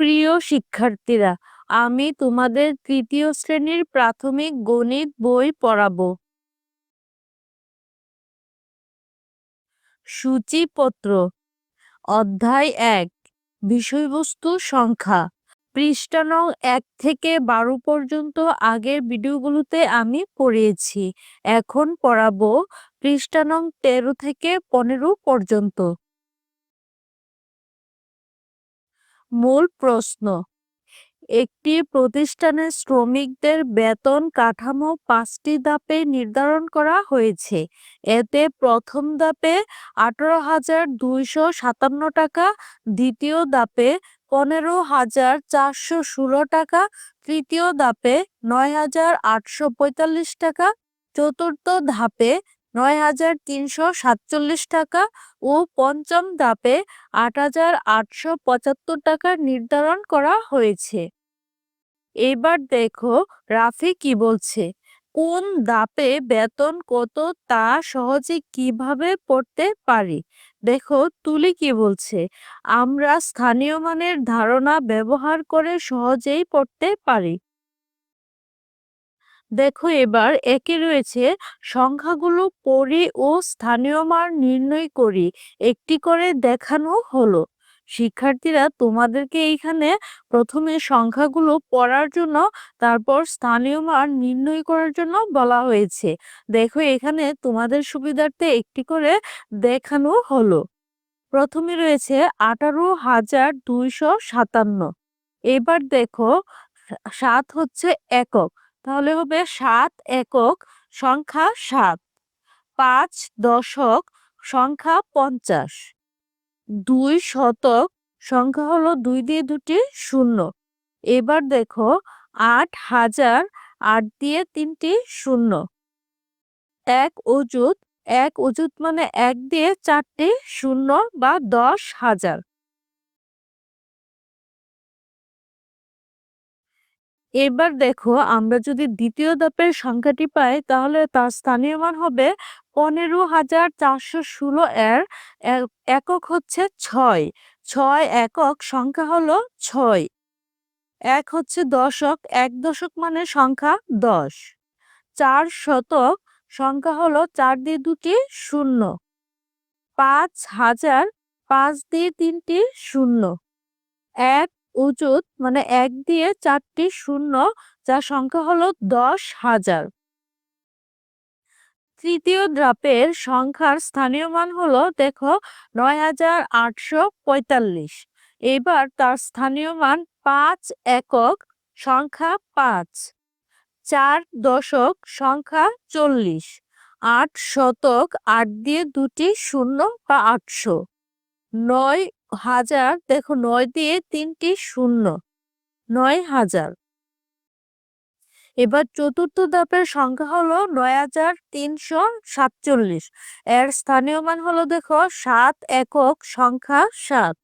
প্রিয় শিক্ষার্থীরা, আমি তোমাদের তৃতীয় শ্রেণির প্রাথমিক গণিত বই পড়াবো। সূচিপত্র, অধ্যায় এক, বিষয়বস্তু সংখ্যা। পৃষ্ঠা নং এক থেকে বারো পর্যন্ত আগের ভিডিওগুলোতে আমি পড়িয়েছি। এখন পড়াবো পৃষ্ঠা নং তেরো থেকে পনেরো পর্যন্ত। মূল প্রশ্ন। একটি প্রতিষ্ঠানের শ্রমিকদের বেতন কাঠামো পাঁচটি ধাপে নির্ধারণ করা হয়েছে। এতে প্রথম ধাপে আঠারো হাজার দুইশো সাতান্ন টাকা, দ্বিতীয় ধাপে পনেরো হাজার চারশো ষোলো টাকা, তৃতীয় ধাপে নয় হাজার আটশো পঁয়তাল্লিশ টাকা, চতুর্থ ধাপে নয় হাজার তিনশো সাতচল্লিশ টাকা ও পঞ্চম ধাপে আট হাজার আটশো পঁচাত্তর টাকা নির্ধারণ করা হয়েছে। এবার দেখো রাফি কি বলছে। কোন দাপে বেতন কত তা সহজে কীভাবে পড়তে পারি? দেখো তুলি কি বলছে। আমরা স্থানীয় মানের ধারণা ব্যবহার করে সহজেই পড়তে পারি। দেখো এবার একে রয়েছে সংখ্যাগুলো পড়ি ও স্থানীয় মান নির্ণয় করি। একটি করে দেখানো হলো। শিক্ষার্থীরা তোমাদেরকে এইখানে প্রথমে সংখ্যাগুলো পড়ার জন্য, তারপর স্থানীয় মান নির্ণয় করার জন্য বলা হয়েছে। দেখো এখানে তোমাদের সুবিধার্থে একটি করে দেখানো হলো। প্রথমে রয়েছে আঠারো হাজার দুইশো সাতান্ন। এবার দেখো, সাত হচ্ছে একক। তাহলে হবে সাত একক সংখ্যা সাত। পাঁচ দশক সংখ্যা পঞ্চাশ। দুই শতক সংখ্যা হলো দুই দিয়ে দুটি শূন্য। এবার দেখো আট হাজার আট দিয়ে তিনটি শূন্য। এক অজুত এক অজুত মানে এক দিয়ে চারটি শূন্য বা দশ হাজার। এবার দেখো, আমরা যদি দ্বিতীয় ধাপের সংখ্যাটি পাই, তাহলে তার স্থানীয় মান হবে পনেরো হাজার চারশো ষোলো এর একক হচ্ছে ছয়। ছয় একক সংখ্যা হলো ছয়। এক হচ্ছে দশক, এক দশক মানে সংখ্যা দশ। চার শতক সংখ্যা হলো চার দিয়ে দুটি শূন্য। পাঁচ হাজার পাঁচ দিয়ে তিনটি শূন্য। এক উজুত মানে এক দিয়ে চারটি শূন্য, যার সংখ্যা হলো দশ হাজার। তৃতীয় ধাপের সংখ্যার স্থানীয় মান হলো, দেখো, নয় হাজার আটশো পঁয়তাল্লিশ। এবার তার স্থানীয় মান পাঁচ একক, সংখ্যা পাঁচ। চার দশক, সংখ্যা চল্লিশ। আট শতক, আট দিয়ে দুটি শূন্য বা আটশো। নয় হাজার দেখো নয় দিয়ে তিনটি শূন্য, নয় হাজার। এবার চতুর্থ ধাপের সংখ্যা হলো নয় হাজার তিনশো সাতচল্লিশ। এর স্থানীয় মান হলো দেখো সাত একক সংখ্যা সাত,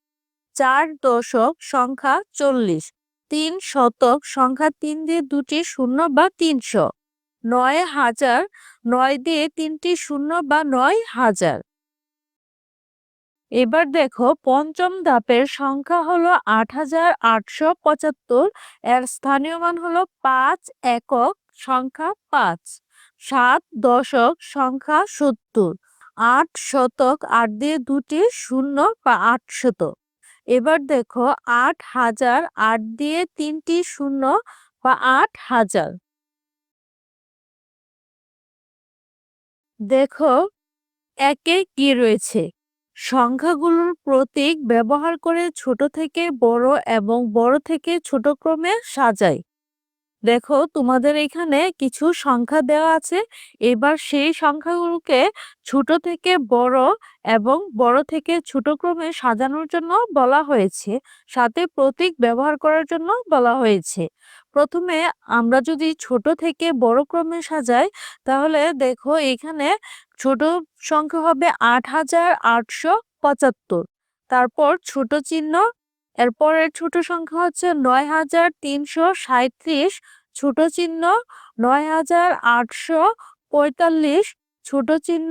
চার দশক সংখ্যা চল্লিশ, তিন শতক সংখ্যা তিন দিয়ে দুটি শূন্য বা তিনশো। নয় হাজার নয় দিয়ে তিনটি শূন্য বা নয় হাজার। এবার দেখো পঞ্চম ধাপের সংখ্যা হলো আট হাজার আটশো পঁচাত্তর, এর স্থানীয় মান হলো পাঁচ একক সংখ্যা পাঁচ, সাত দশক সংখ্যা সত্তর, আট শতক আট দিয়ে দুটি শূন্য বা আটশত এবার দেখো আট হাজার আট দিয়ে তিনটি শূন্য বা আট হাজার। দেখো একে কি রয়েছে? সংখ্যাগুলোর প্রতীক ব্যবহার করে ছোট থেকে বড় এবং বড় থেকে ছোট ক্রমে সাজাই। দেখো, তোমাদের এখানে কিছু সংখ্যা দেওয়া আছে। এবার সেই সংখ্যাগুলোকে ছোট থেকে বড় এবং বড় থেকে ছোট ক্রমে সাজানোর জন্য বলা হয়েছে। সাথে প্রতীক ব্যবহার করার জন্য বলা হয়েছে। প্রথমে আমরা যদি ছোট থেকে বড় ক্রমে সাজাই, তাহলে দেখো এখানে ছোট সংখ্যা হবে আট হাজার আটশো পঁচাত্তর। তারপর ছোট চিহ্ন এরপরের ছোট সংখ্যা হচ্ছে নয় হাজার তিনশো সাঁত্রিশ ছোট চিহ্ন নয় হাজার আটশো পঁয়তাল্লিশ, ছোট চিহ্ন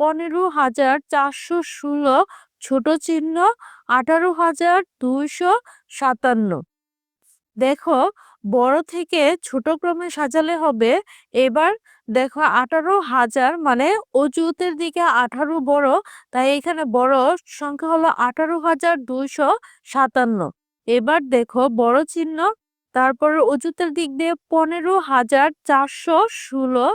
পনেরো হাজার চারশো ষোলো, ছোট চিহ্ন আঠারো হাজার দুইশো সাতান্ন। দেখো বড় থেকে ছোট ক্রমে সাজালে হবে। এবার দেখো আঠারো হাজার মানে অজুতের দিকে আঠারো বড়, তাই এখানে বড় সংখ্যা হলো আঠারো হাজার দুইশো সাতান্ন। এবার দেখো বড় চিহ্ন, তারপর অজুতের দিক দিয়ে পনেরো হাজার চারশো ষোলো।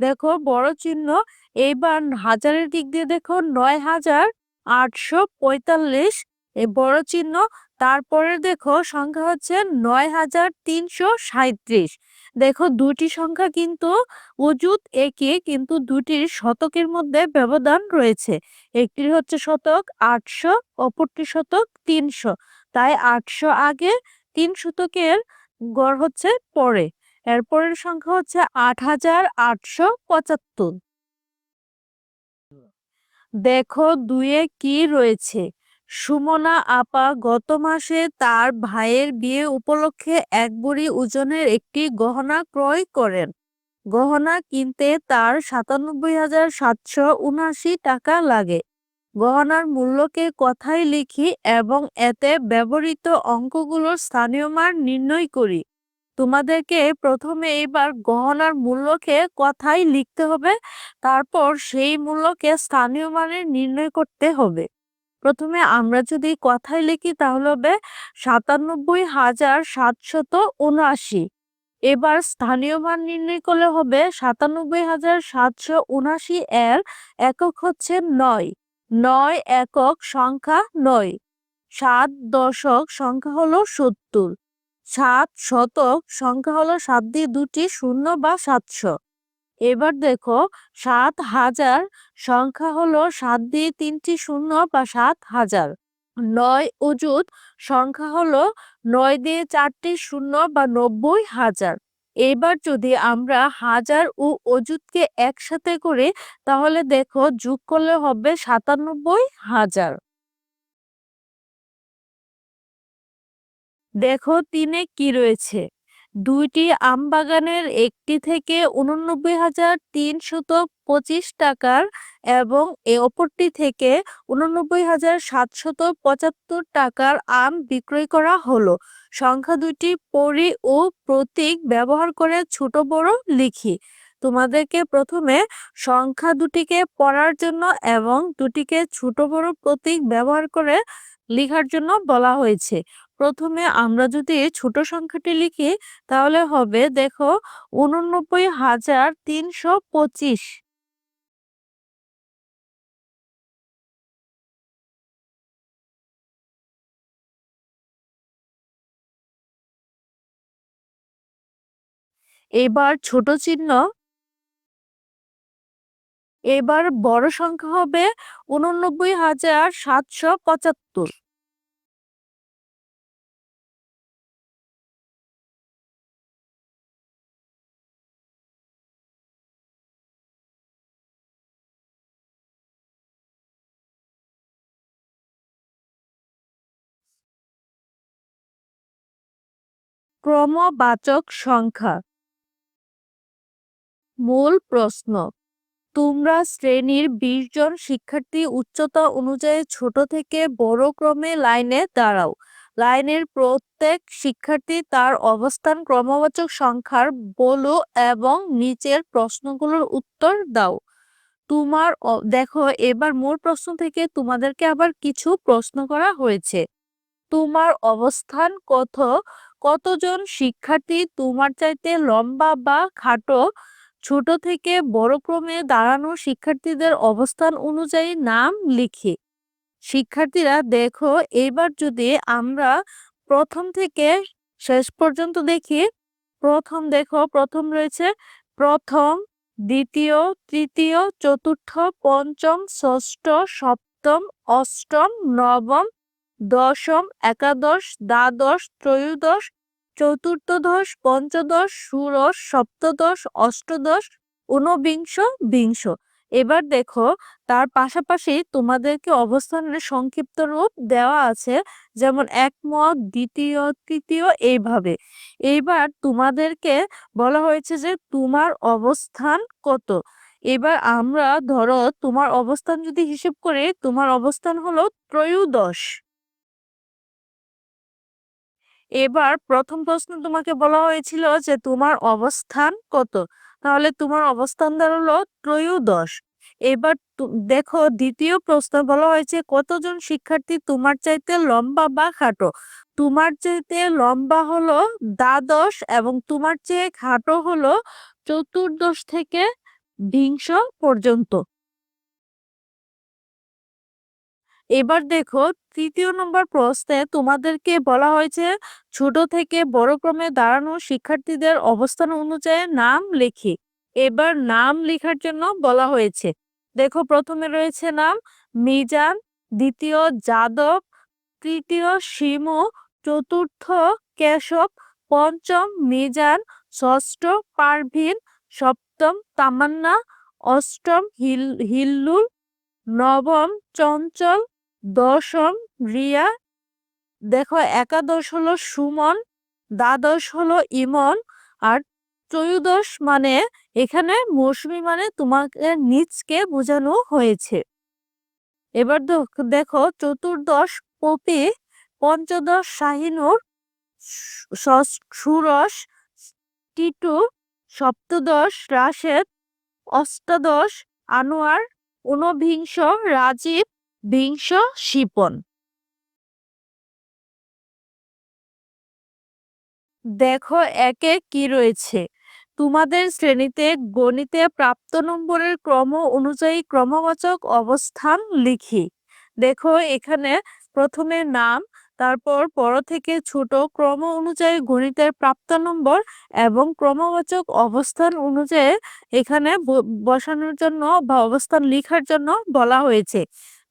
দেখো বড় চিহ্ন এইবার হাজারের দিক দিয়ে দেখো নয় হাজার আটশো পঁয়তাল্লিশ। বড় চিহ্ন তারপরে দেখো সংখ্যা হচ্ছে নয় হাজার তিনশো সাঁত্রিশ দেখো দুটি সংখ্যা কিন্তু অজুত একে, কিন্তু দুটির শতকের মধ্যে ব্যবধান রয়েছে। একটি হচ্ছে শতক আটশো, অপরটি শতক তিনশো। তাই আটশো আগে তিন শতকের গড় হচ্ছে পরে। এরপরের সংখ্যা হচ্ছে আট হাজার আটশো পঁচাত্তর। দেখো দুয়ে কি রয়েছে? সুমনা আপা গত মাসে তার ভাইয়ের বিয়ে উপলক্ষে এক বুড়ি ওজনের একটি গহনা ক্রয় করেন। গহনা কিনতে তার সাতানব্বই হাজার সাতশো উনআশি টাকা লাগে। গহনার মূল্যকে কথায় লিখি এবং এতে ব্যবহৃত অঙ্কগুলোর স্থানীয় মান নির্ণয় করি। তোমাদেরকে প্রথমে এবার গহনার মূল্যকে কথায় লিখতে হবে, তারপর সেই মূল্যকে স্থানীয় মানে নির্ণয় করতে হবে। প্রথমে আমরা যদি কথায় লিখি তাহলে হবে সাতানব্বই হাজার সাতশত উনআশি। এবার স্থানীয় মান নির্ণয় করলে হবে সাতানব্বই হাজার সাতশো উনআশি এর একক হচ্ছে নয়। নয় একক সংখ্যা নয়। সাত দশক সংখ্যা হলো সত্তর। সাত শতক সংখ্যা হলো সাত দিয়ে দুটি শূন্য বা সাতশো। এবার দেখো সাত হাজার সংখ্যা হলো সাত দিয়ে তিনটি শূন্য বা সাত হাজার। নয় অজুত সংখ্যা হলো নয় দিয়ে চারটি শূন্য বা নব্বই হাজার। এবার যদি আমরা হাজার ও অজুতকে একসাথে করি, তাহলে দেখো যোগ করলে হবে সাতানব্বই হাজার। দেখো তিনে কি রয়েছে? দুইটি আম বাগানের একটি থেকে উননব্বই হাজার তিনশত পঁচিশ টাকার এবং এ অপরটি থেকে উননব্বই হাজার সাতশত পঁচাত্তর টাকার আম বিক্রয় করা হলো। সংখ্যা দুইটি পরি ও প্রতীক ব্যবহার করে ছোট, বড় লিখি। তোমাদেরকে প্রথমে সংখ্যা দুটিকে পড়ার জন্য এবং দুটিকে ছোট, বড় প্রতীক ব্যবহার করে লেখার জন্য বলা হয়েছে। প্রথমে আমরা যদি ছোট সংখ্যাটি লিখি, তাহলে হবে দেখো উননব্বই হাজার তিনশো পঁচিশ। এবার ছোট চিহ্ন। এবার বড় সংখ্যা হবে উননব্বই হাজার সাতশো পঁচাত্তর। ক্রমবাচক সংখ্যা। মূল প্রশ্ন, তোমরা শ্রেণির বিশ জন শিক্ষার্থী উচ্চতা অনুযায়ী ছোট থেকে বড় ক্রমে লাইনে দাঁড়াও। লাইনের প্রত্যেক শিক্ষার্থী তার অবস্থান ক্রমবাচক সংখ্যার বলো এবং নিচের প্রশ্নগুলোর উত্তর দাও। তোমার দেখো, এবার মূল প্রশ্ন থেকে তোমাদেরকে আবার কিছু প্রশ্ন করা হয়েছে। তোমার অবস্থান কত? কতজন শিক্ষার্থী তোমার চাইতে লম্বা বা খাটো? ছোট থেকে বড় ক্রমে দাঁড়ানো শিক্ষার্থীদের অবস্থান অনুযায়ী নাম লিখি। শিক্ষার্থীরা, দেখো, এবার যদি আমরা প্রথম থেকে শেষ পর্যন্ত দেখি, প্রথম দেখো, প্রথম রয়েছে প্রথম, দ্বিতীয়, তৃতীয়, চতুর্থ, পঞ্চম, ষষ্ঠ, সপ্তম, অষ্টম, নবম, দশম, একাদশ, দ্বাদশ, ত্রয়োদশ চতুর্থদশ পঞ্চদশ, ষোড়শ, সপ্তদশ, অষ্টদশ, ঊনবিংশ, বিংশ। এবার দেখো, তার পাশাপাশি তোমাদেরকে অবস্থানের সংক্ষিপ্ত রূপ দেওয়া আছে, যেমন একমত, দ্বিতীয়, তৃতীয়, এইভাবে। এইবার তোমাদেরকে বলা হয়েছে যে তোমার অবস্থান কত। এবার আমরা ধরো তোমার অবস্থান যদি হিসেব করে, তোমার অবস্থান হলো ত্রয়োদশ। এবার প্রথম প্রশ্ন তোমাকে বলা হয়েছিল যে তোমার অবস্থান কত? তাহলে তোমার অবস্থান দাঁড়াল ত্রয়োদশ। এবার দেখো দ্বিতীয় প্রশ্ন বলা হয়েছে কতজন শিক্ষার্থী তোমার চাইতে লম্বা বা খাটো? তোমার চাইতে লম্বা হলো দ্বাদশ এবং তোমার চেয়ে খাটো হলো চতুর্দশ থেকে বিংশ পর্যন্ত। এবার দেখো তৃতীয় নম্বর প্রশ্নে তোমাদেরকে বলা হয়েছে, ছোট থেকে বড় ক্রমে দাঁড়ানো শিক্ষার্থীদের অবস্থান অনুযায়ী নাম লিখি। এবার নাম লেখার জন্য বলা হয়েছে। দেখো প্রথমে রয়েছে নাম, মিজান, দ্বিতীয় যাদব, তৃতীয় শিমু, চতুর্থ কেশব, পঞ্চম মিজান, ষষ্ঠ পারভিন, সপ্তম তামান্না, অষ্টম হিল হিল্লুল নবম চঞ্চল দশম রিয়া, দেখো একাদশ হলো সুমন, দ্বাদশ হলো ইমন, আর ত্রয়োদশ মানে এখানে মৌসুমি মানে তোমাকে নিচকে বোঝানো হয়েছে। এবার দেখো চতুর্দশ পপি, পঞ্চদশ শাহিনুর সুরস, টিটু, সপ্তদশ রাশেদ, অষ্টাদশ আনোয়ার, ঊনবিংশ রাজীব বিংশ শিপন। দেখো একে কি রয়েছে। তোমাদের শ্রেণীতে গণিতে প্রাপ্ত নম্বরের ক্রম অনুযায়ী ক্রমবাচক অবস্থান লিখি। দেখো এখানে প্রথমে নাম, তারপর বড় থেকে ছোট ক্রম অনুযায়ী গণিতের প্রাপ্ত নম্বর এবং ক্রমবাচক অবস্থান অনুযায়ী এখানে বসানোর জন্য বা অবস্থান লেখার জন্য বলা হয়েছে।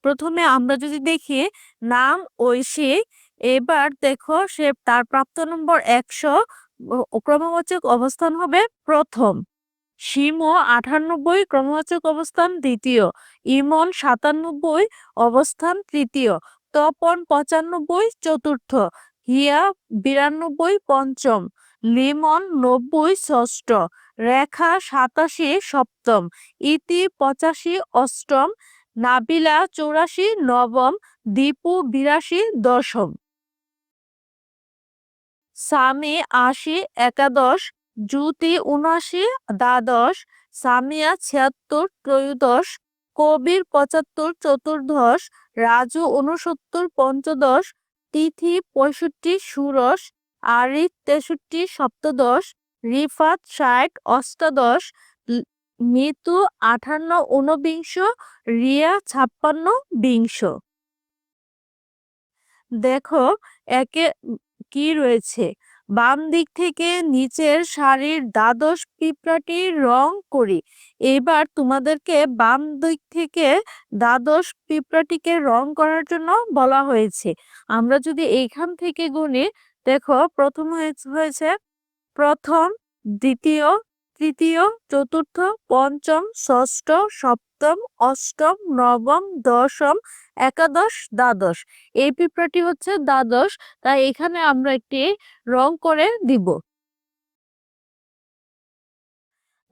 প্রথমে আমরা যদি দেখি, নাম ঐশী এবার দেখো সে তার প্রাপ্ত নম্বর একশো ক্রমবাচক অবস্থান হবে প্রথম। শিমো আটানব্বই, ক্রমবাচক অবস্থান দ্বিতীয়। ইমন সাতানব্বই, অবস্থান তৃতীয়। তপন পঁচানব্বই, চতুর্থ। হিয়া বিরানব্বই, পঞ্চম। লিমন নব্বই, ষষ্ঠ। রেখা সাতাশি, সপ্তম। ইতি পঁচাশি, অষ্টম। নাবিলা চৌরাশি, নবম, দীপু বিরাশি, দশম। সামি আশি, একাদশ, জ্যোতি উনআশি, দ্বাদশ, সামিয়া ছিয়াত্তর, ত্রয়োদশ, কবির পঁচাত্তর, চতুর্দশ, রাজু উনসত্তর, পঞ্চদশ, তিথি পঁয়ষট্টি, ষোড়শ, আরিফ তেষট্টি, সপ্তদশ, রিফাত ষাট, অষ্টাদশ মিতু আঠান্ন ঊনবিংশ, রিয়া ছাপ্পান্ন বিংশ। দেখো, একে কি রয়েছে? বাম দিক থেকে নিচের শাড়ির দ্বাদশ পিঁপড়াটি রং করি। এবার তোমাদেরকে বাম দিক থেকে দ্বাদশ পিঁপড়াটিকে রং করার জন্য বলা হয়েছে। আমরা যদি এইখান থেকে গুনি, দেখো, প্রথম হয়েছে প্রথম, দ্বিতীয় তৃতীয়, চতুর্থ, পঞ্চম, ষষ্ঠ, সপ্তম, অষ্টম, নবম, দশম, একাদশ, দ্বাদশ। এই পিঁপড়াটি হচ্ছে দ্বাদশ, তাই এখানে আমরা একটি রং করে দিব।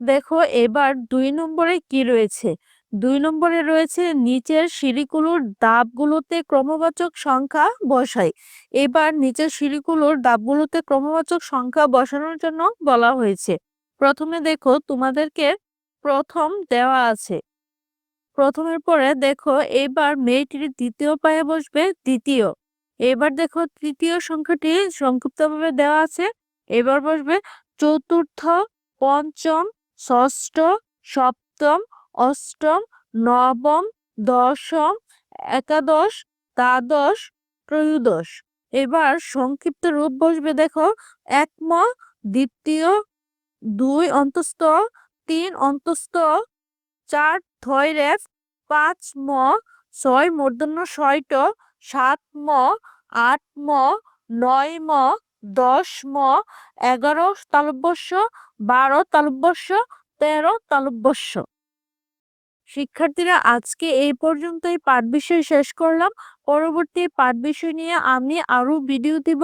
দেখো, এবার দুই নম্বরে কি রয়েছে? দুই নম্বরে রয়েছে নিচের সিঁড়িগুলোর দাবগুলোতে ক্রমবাচক সংখ্যা বসাই। এবার নিচের সিঁড়িগুলোর দাবগুলোতে ক্রমবাচক সংখ্যা বসানোর জন্য বলা হয়েছে। প্রথমে দেখো তোমাদেরকে প্রথম দেওয়া আছে। প্রথমের পরে দেখো এবার মেয়েটির দ্বিতীয় পায়ে বসবে, দ্বিতীয়। এবার দেখো তৃতীয় সংখ্যাটি সংক্ষিপ্তভাবে দেওয়া আছে। এবার বসবে চতুর্থ, পঞ্চম, ষষ্ঠ, সপ্তম, অষ্টম, নবম, দশম, একাদশ, দ্বাদশ, ত্রয়োদশ। এবার সংক্ষিপ্ত রূপ বসবে দেখো একম, দ্বিতীয় দুই অন্তস্থ, তিন অন্তস্থ, চার থয় রেফ পাঁচ ম, ছয় মূর্ধন্য ছয়ট সাত ম, আট ম, নয় ম, দশ ম, এগারো তালব্যস্য, বারো তালব্যস্য, তেরো তালব্যস্য। শিক্ষার্থীরা, আজকে এই পর্যন্তই। পাঠ বিষয় শেষ করলাম। পরবর্তী পাঠ বিষয় নিয়ে আমি আরও ভিডিও দিব।